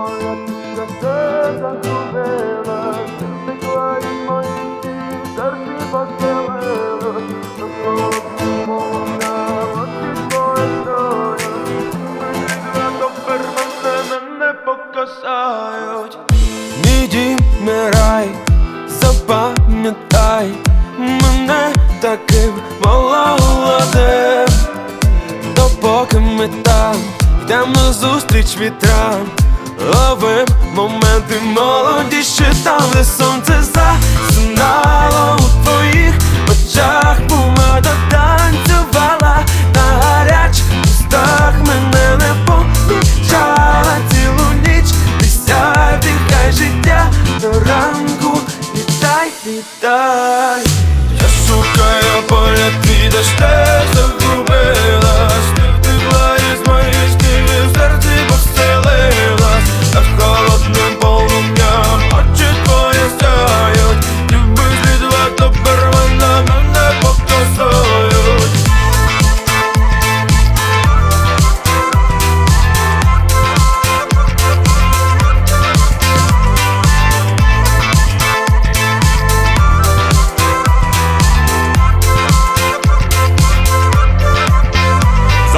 моя тиша мене не покасають. Мій запам'ятай мене таким молодим. Допоки ми там йдемо назустріч вітрам Ловим моменти молодіші там, де сонце засинало у твоїх очах. Помада танцювала на гарячих устах Мене не помічала цілу ніч. Присяй, дихай життя до ранку. Вітай, вітай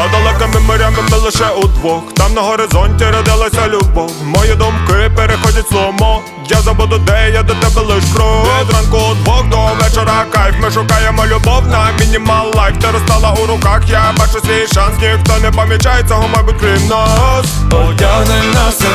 За далекими морями ми лише удвох. Там на горизонті родилася любов. Мої думки переходять сломо. Я забуду, де я до тебе лиш кров Від ранку удвох до вечора кайф. Ми шукаємо любов на мінімал лайф. Ти розстала у руках, я бачу свій шанс. Ніхто не помічає цього, мабуть, крім нас. Одягни на себе